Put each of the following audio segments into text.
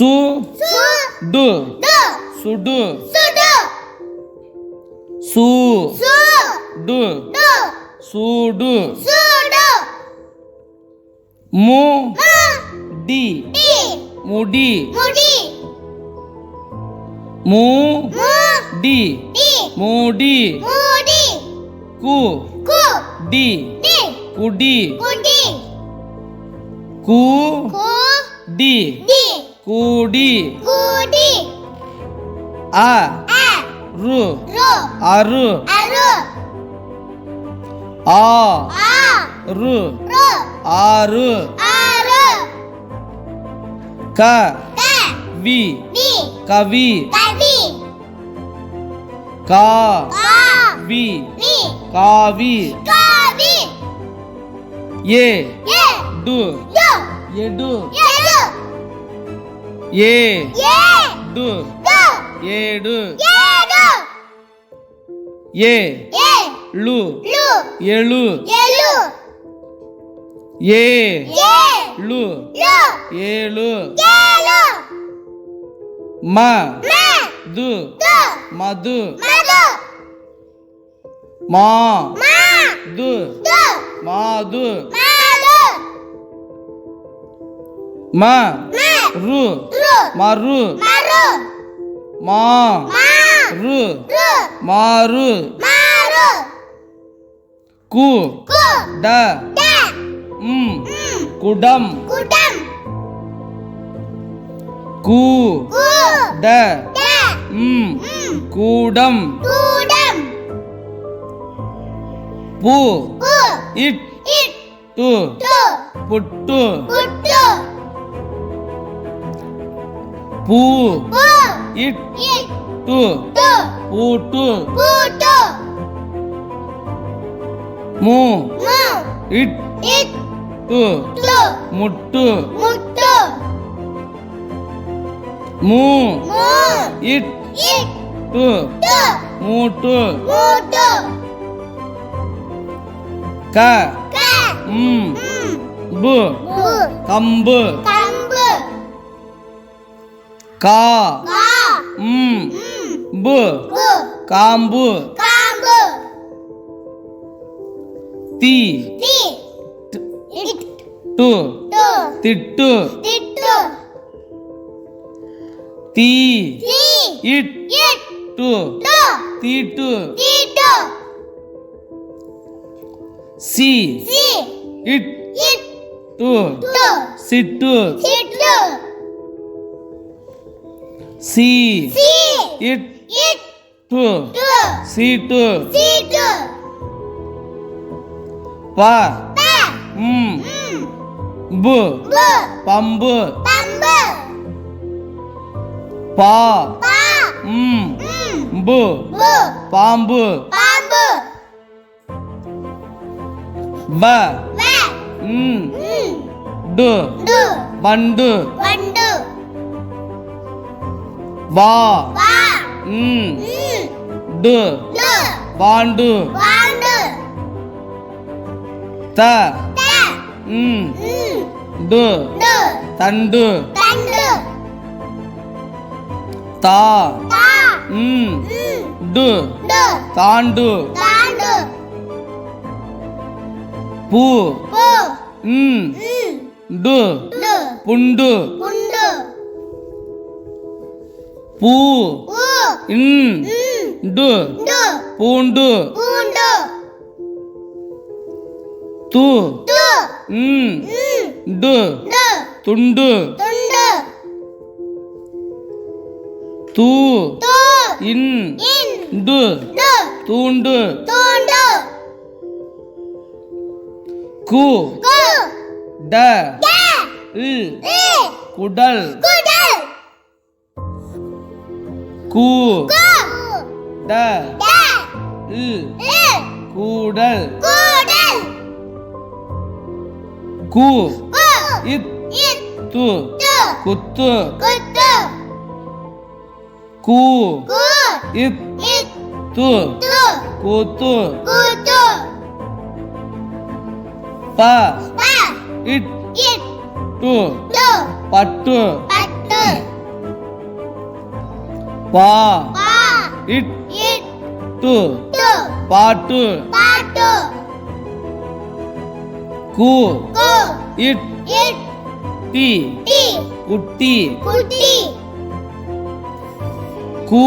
சு சு to to சுடு சுடு சு சு டு டு சூடு சுடு மு மு டி டி முடி முடி மு மு டி டி மூடி முடி கு கு டி டி குடி. குடி. டி டி அ. ரு. அரு. ஆ. ரு. ஆறு. க. க. வி. வி. கவி. கவி. கா. கா. வி வி காவி கவி ஏ ஏ டு டு எடு எடு ஏ ஏ டு டு ஏடு ஏடு ஏ ஏ lu லு எழு எழு ஏ ஏ lu லு ஏழு ஏழு ம ம து து மது மது மா மா து து மாது மது ம ம ரு. மரு மா. ரு. மாறு. கு. ட. ம். குடம். கு. ட. ம். கூடம். பு. இட். டு. புட்டு. புட்டு. பூ. பு. இட். இட். டு. டு. பூட்டு. புட்டு. மு. மு. இட். இட். டு. டு. முட்டு. முட்டு. மு. மு. இட். இட். டு. டு. மூட்டு. முட்டு. க. க. ம். பு. கம்பு. கா. கா. ம். ம். பு. பு. காம்பு. காம்பு. தி. தி. இட். டு. டு. திட்டு. திட்டு. தீ. தி. இட். இட். டு. டு. தீட்டு. திட்டு. சி. சி. இட். இட். டு. டு. சிட்டு. சிட்டு. சி. சி. இட். டு. டு. சீட்டு சிட்டு ப. ம். பு. பம்பு. பா. ம். பு. பாம்பு. ப. ம். டு. டு. பண்டு வண்டு. வா. ம். டு. வாண்டு. த. ம். டு. தண்டு. தா. ம். டு. தாண்டு. பூ. ம். டு. புண்டு. பூ. ம் டு. பூண்டு. து. ம் டு. துண்டு. தூ. இன். இன். டு. தூண்டு. கு. ட. குடல். குடல் கு கு ட ட இல் இ கூடல் குடல் கு கு இத் இத் து து குத்து குத்து கு கு இத் இத் து து கூத்து குத்து ப ப இட் இட் டு டு பட்டு பட்டு பா. இட். டு. பாட்டு. கு. இட். டி. குட்டி. கு.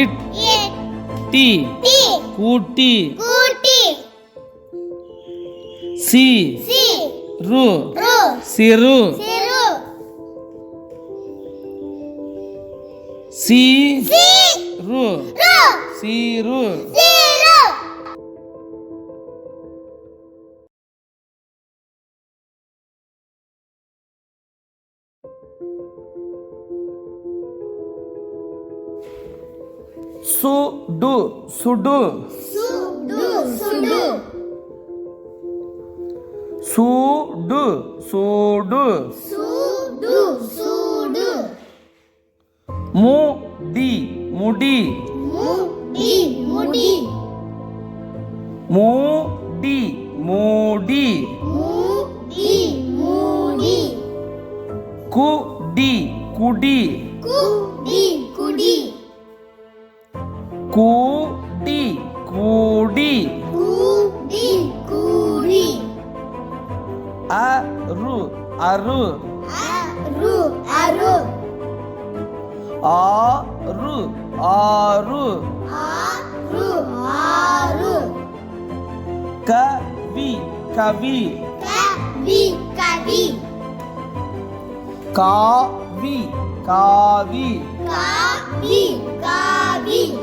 இட். டி. கூட்டி. சி. ரு. சிறு. சி ரு சீரு சுடு சுடு சுடு சூடு சூடு மு டி முடி. முடி மூடி. மூடி மூடி. குடி குடி. குடி குடி. கூடி கூடி. கூடி கூடி. அரு அரு. அரு அரு. ఆరు ఆరు. ఆరు కవి కవి. కవి కవి. కావి కావి. కావి కావి.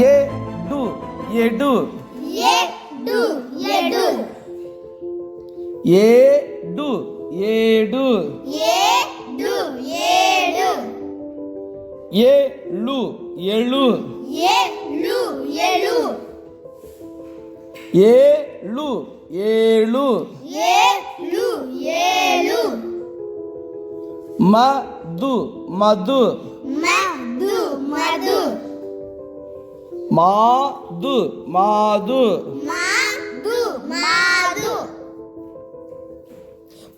ఎడు ఎడు ఎడు ఏడు. ఏడు ఏడు. ఏళ్ళు ఏళ్ళు మధు మధు మధు మధు మాదు మాదు. మాదు మాదు.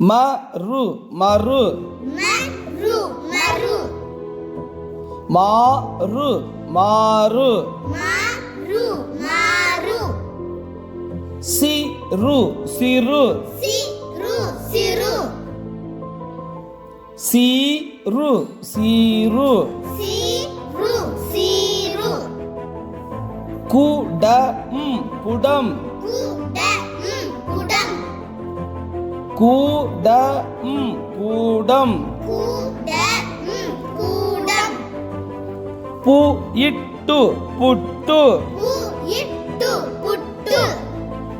మరు మరు. మరు మరు. మారు మారు. మారు சிறு சிறு. சிறு சீரு சீரு. குடம். குடம். கூடம். கூடம். பூ இட்டு புட்டு.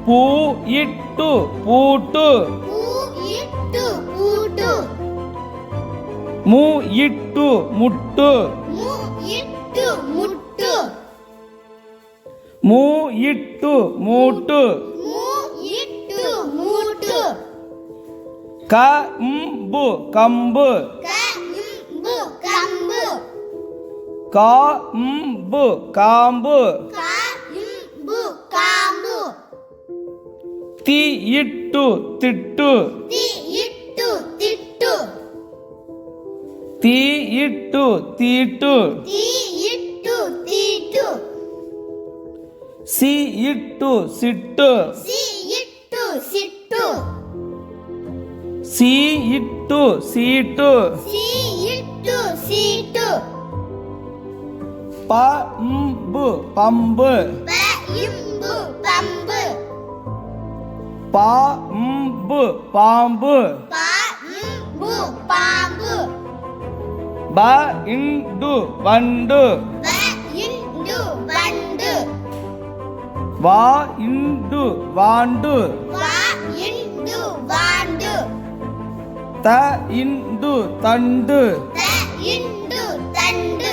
பூ இட்டு பூட்டு. மூ இட்டு முட்டு. மூ இட்டு மூட்டு. கம்பு. கம்பு காம்பு காம்பு. ತಿ ಇಟ್ಟು ತಿಟ್ಟು ತಿ ಇಟ್ಟು ತೀಟು ಸಿ ಇಟ್ಟು ಸಿಟ್ಟು ಸಿ ಇಟ್ಟು ಸೀಟು பம்பு பம்பு பாம்பு. பாம்பு பாம்பு. ப இண்டு வண்டு. வண்டு. வா இண்டு வாண்டு. த இண்டு தண்டு. தண்டு.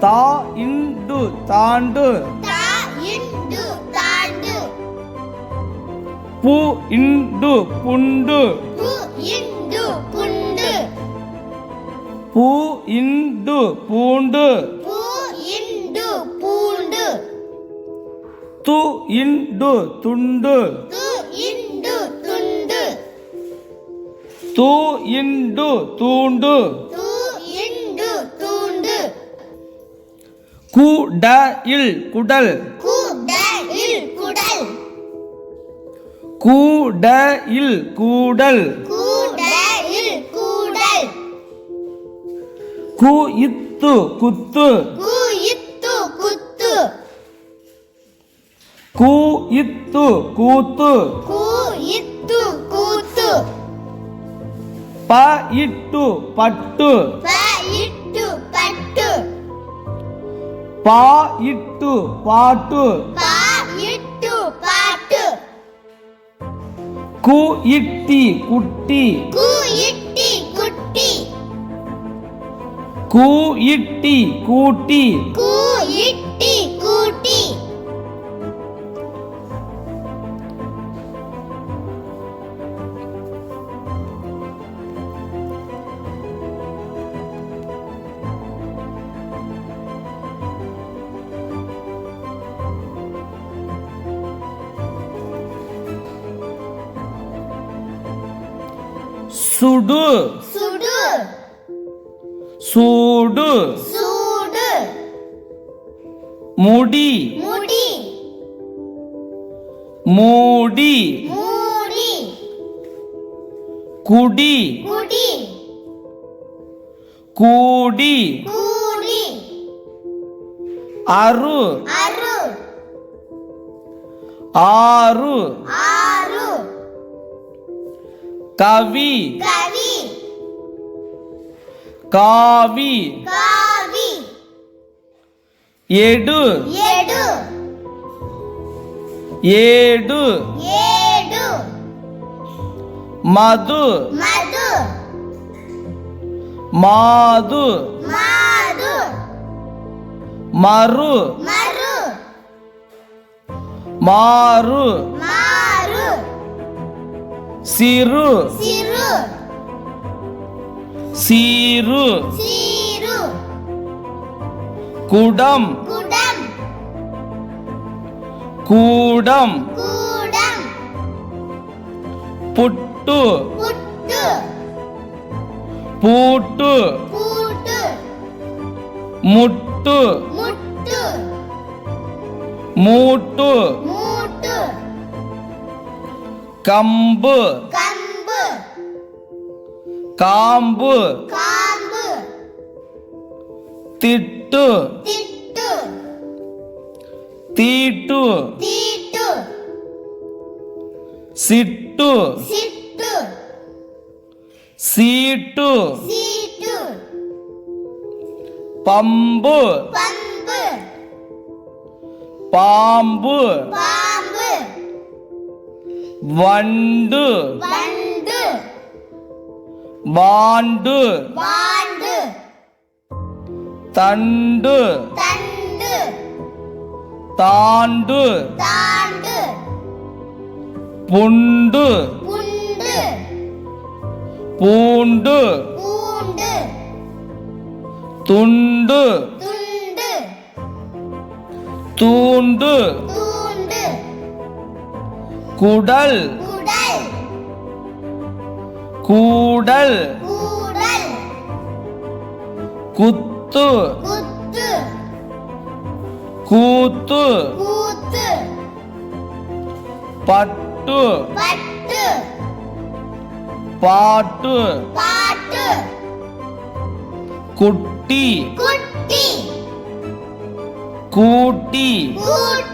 தா இண்டு தாண்டு. பு இண்டு புண்டு. பூ இண்டு பூண்டு. து இண்டு துண்டு. தூ இண்டு தூண்டு. குட இல் குடல். கு கூடல் கூடலில் கூடல் கு இத்து குத்து. கு இத்து கூத்து. ப இட்டு பட்டு. பா இட்டு பாட்டு. கு இட்டி குட்டி. கு இட்டி கூட்டி. சுடு. சுடு. சூடு. சூடு. முடி. முடி. மூடி. மூடி. குடி. குடி. கூடி. கூடி. அரு அரு ஆறு. ஆறு. கவி கவி காவி காவி எடு எடு ஏடு ஏடு சிறு. சிறு. சீரு சீரு குடம். குடம். கூடம். கூடம். புட்டு. புட்டு. மூட்டு. மூட்டு. கம்பு கம்பு காம்பு காம்பு திட்டு திட்டு தீட்டு தீட்டு வண்டு. வண்டு. வாண்டு. வாண்டு. தண்டு. தண்டு. தாண்டு. தாண்டு. புண்டு. புண்டு. பூண்டு. பூண்டு. துண்டு. துண்டு. தூண்டு. தூண்டு குடல். குடல். குத்து. குத்து. பட்டு. பட்டு. குட்டி. கூட்டி. கூட்டி.